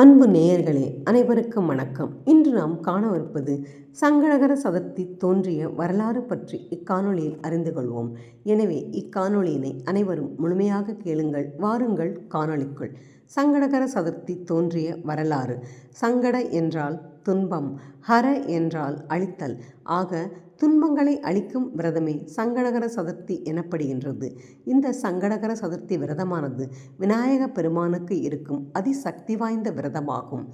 அன்பு நேயர்களே அனைவருக்கும் வணக்கம். இன்று நாம் காணவிருப்பது சங்கடகர சதுர்த்தி தோன்றிய வரலாறு பற்றி இக்காணொளியில் அறிந்து கொள்வோம். எனவே இக்காணொளியினை அனைவரும் முழுமையாக கேளுங்கள் வாருங்கள் காணொளிக்குள். சங்கடகர சதுர்த்தி தோன்றிய வரலாறு. சங்கட என்றால் துன்பம் ஹர என்றால் அழித்தல். ஆக துன்பங்களை அழிக்கும் விரதமே சங்கடகர சதுர்த்தி எனப்படுகின்றது. இந்த சங்கடகர சதுர்த்தி விரதமானது விநாயக பெருமானுக்கு இருக்கும் அதிசக்தி வாய்ந்த விரதமாகும்.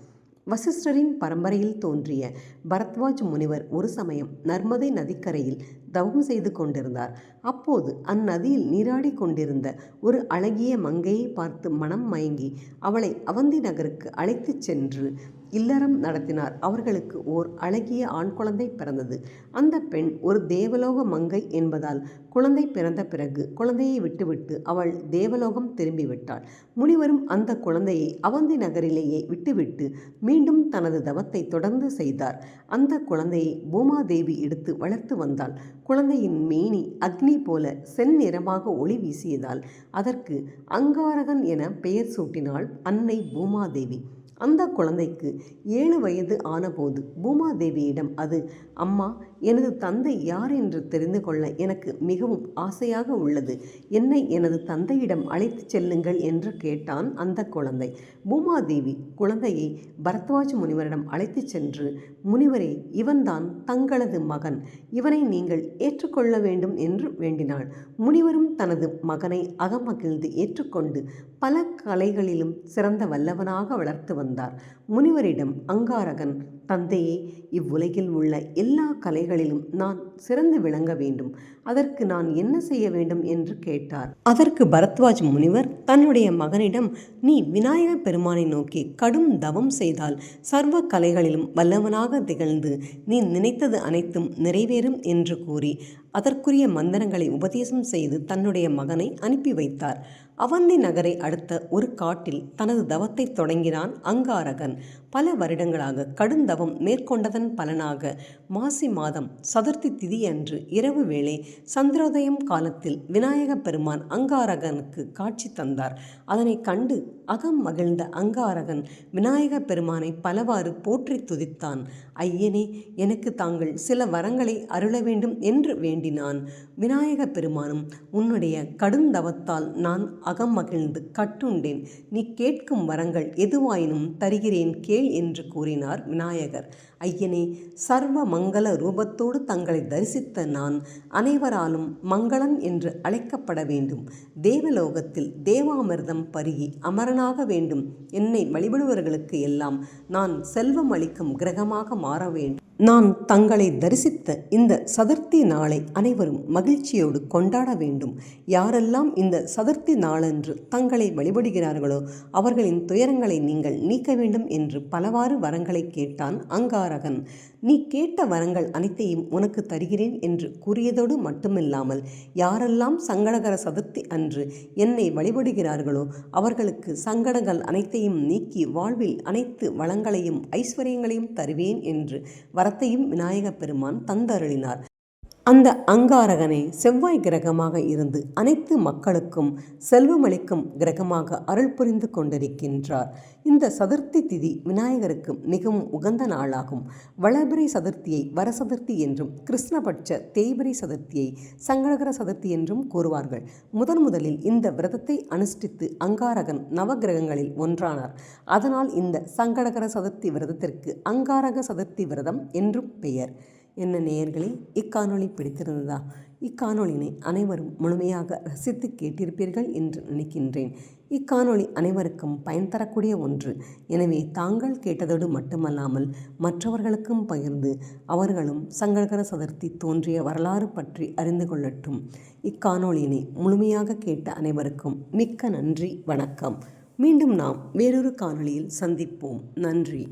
வசிஷ்டரின் பரம்பரையில் தோன்றிய பரத்வாஜ் முனிவர் ஒரு சமயம் நர்மதை நதிக்கரையில் தவம் செய்து கொண்டிருந்தார். அப்போது அந்நதியில் நீராடி கொண்டிருந்த ஒரு அழகிய மங்கையை பார்த்து மனம் மயங்கி அவளை அவந்தி நகருக்கு அழைத்துச் சென்று இல்லறம் நடத்தினார். அவர்களுக்கு ஓர் அழகிய ஆண் குழந்தை பிறந்தது. அந்த பெண் ஒரு தேவலோக மங்கை என்பதால் குழந்தை பிறந்த பிறகு குழந்தையை விட்டுவிட்டு அவள் தேவலோகம் திரும்பிவிட்டாள். முனிவரும் அந்த குழந்தையை அவந்தி நகரிலேயே விட்டுவிட்டு மீண்டும் தனது தவத்தை தொடர்ந்து செய்தார். அந்த குழந்தையை பூமாதேவி எடுத்து வளர்த்து வந்தாள். குழந்தையின் மேனி அக்னி போல செந்நிறமாக ஒளி வீசியதால் அதற்கு அங்காரகன் என பெயர் சூட்டினாள் அன்னை பூமாதேவி. அந்த குழந்தைக்கு ஏழு வயது ஆனபோது பூமாதேவியிடம் அது அம்மா எனது தந்தை யார் என்று தெரிந்து கொள்ள எனக்கு மிகவும் ஆசையாக உள்ளது. என்னை எனது தந்தையிடம் அழைத்துச் செல்லுங்கள் என்று கேட்டான் அந்த குழந்தை. பூமாதேவி குழந்தையை பரத்வாஜ் முனிவரிடம் அழைத்துச் சென்று முனிவரே இவன்தான் தங்களது மகன். இவனை நீங்கள் ஏற்றுக்கொள்ள வேண்டும் என்று வேண்டினாள். முனிவரும் தனது மகனை அகமகிழ்ந்து ஏற்றுக்கொண்டு பல கலைகளிலும் சிறந்த வல்லவனாக வளர்த்து வந்தார். முனிவரிடம் அங்காரகன் தந்தையே இவ்வுலகில் உள்ள எல்லா கலைகளிலும் நான் சிறந்து விளங்க வேண்டும். அதற்கு நான் என்ன செய்ய வேண்டும் என்று கேட்டார். அதற்கு பரத்வாஜ் முனிவர் தன்னுடைய மகனிடம் நீ விநாயக பெருமானை நோக்கி கடும் தவம் செய்தால் சர்வ கலைகளிலும் வல்லவனாக திகழ்ந்து நீ நினைத்தது அனைத்தும் நிறைவேறும் என்று கூறி அதற்குரிய மந்திரங்களை உபதேசம் செய்து தன்னுடைய மகனை அனுப்பி வைத்தார். அவந்தி நகரை அடுத்த ஒரு காட்டில் தனது தவத்தை தொடங்கினான் அங்காரகன். பல வருடங்களாக கடுந்தவம் மேற்கொண்டதன் பலனாக மாசி மாதம் சதுர்த்தி திதியன்று இரவு வேளை சந்திரோதயம் காலத்தில் விநாயக பெருமான் அங்காரகனுக்கு காட்சி தந்தார். அதனை கண்டு அகம் மகிழ்ந்த அங்காரகன் விநாயக பெருமானை பலவாறு போற்றி துதித்தான். ஐயனே எனக்கு தாங்கள் சில வரங்களை அருள வேண்டும் என்று வேண்டினான். விநாயக பெருமானும் உன்னுடைய கடுந்தவத்தால் நான் அகம் மகிழ்ந்து கட்டுண்டேன். நீ கேட்கும் வரங்கள் எதுவாயினும் தருகிறேன் கேள் என்று கூறினார் விநாயகர். ஐயனே சர்வ மங்கள ரூபத்தோடு தங்களை தரிசித்த நான் அனைவராலும் மங்களன் என்று அழைக்கப்பட வேண்டும். தேவலோகத்தில் தேவாமிர்தம் பருகி அமரனாக வேண்டும். என்னை வழிபடுவர்களுக்கு எல்லாம் நான் செல்வம் அளிக்கும் கிரகமாக மாற வேண்டும். நான் தங்களை தரிசித்த இந்த சதுர்த்தி நாளை அனைவரும் மகிழ்ச்சியோடு கொண்டாட வேண்டும். யாரெல்லாம் இந்த சதுர்த்தி நாளன்று தங்களை வழிபடுகிறார்களோ அவர்களின் துயரங்களை நீங்கள் நீக்க வேண்டும் என்று பலவாறு வரங்களை கேட்டான் அங்காரகன். நீ கேட்ட வரங்கள் அனைத்தையும் உனக்கு தருகிறேன் என்று கூறியதோடு மட்டுமில்லாமல் யாரெல்லாம் சங்கடகர சதுர்த்தி அன்று என்னை வழிபடுகிறார்களோ அவர்களுக்கு சங்கடங்கள் அனைத்தையும் நீக்கி வாழ்வில் அனைத்து வளங்களையும் ஐஸ்வர்யங்களையும் தருவேன் என்று வரத்தையும் விநாயகப் பெருமான் தந்தருளினார். அந்த அங்காரகனை செவ்வாய் கிரகமாக இருந்து அனைத்து மக்களுக்கும் செல்வமளிக்கும் கிரகமாக அருள் புரிந்து கொண்டிருக்கின்றார். இந்த சதுர்த்தி திதி விநாயகருக்கு மிகவும் உகந்த நாளாகும். வளபிரை சதுர்த்தியை வரசதுர்த்தி என்றும் கிருஷ்ணபட்ச தேய்பிரை சதுர்த்தியை சங்கடகர சதுர்த்தி என்றும் கூறுவார்கள். முதன் முதலில் இந்த விரதத்தை அனுஷ்டித்து அங்காரகன் நவகிரகங்களில் ஒன்றானார். அதனால் இந்த சங்கடகர சதுர்த்தி விரதத்திற்கு அங்காரக சதுர்த்தி விரதம் என்றும் பெயர். என்ன நேயர்களே இக்காணொளி பிடித்திருந்ததா? இக்காணொளியினை அனைவரும் முழுமையாக ரசித்து கேட்டிருப்பீர்கள் என்று நினைக்கின்றேன். இக்காணொளி அனைவருக்கும் பயன் தரக்கூடிய ஒன்று. எனவே தாங்கள் கேட்டதோடு மட்டுமல்லாமல் மற்றவர்களுக்கும் பகிர்ந்து அவர்களும் சங்கடகர சதுர்த்தி தோன்றிய வரலாறு பற்றி அறிந்து கொள்ளட்டும். இக்காணொளியினை முழுமையாக கேட்ட அனைவருக்கும் மிக்க நன்றி வணக்கம். மீண்டும் நாம் வேறொரு காணொளியில் சந்திப்போம். நன்றி.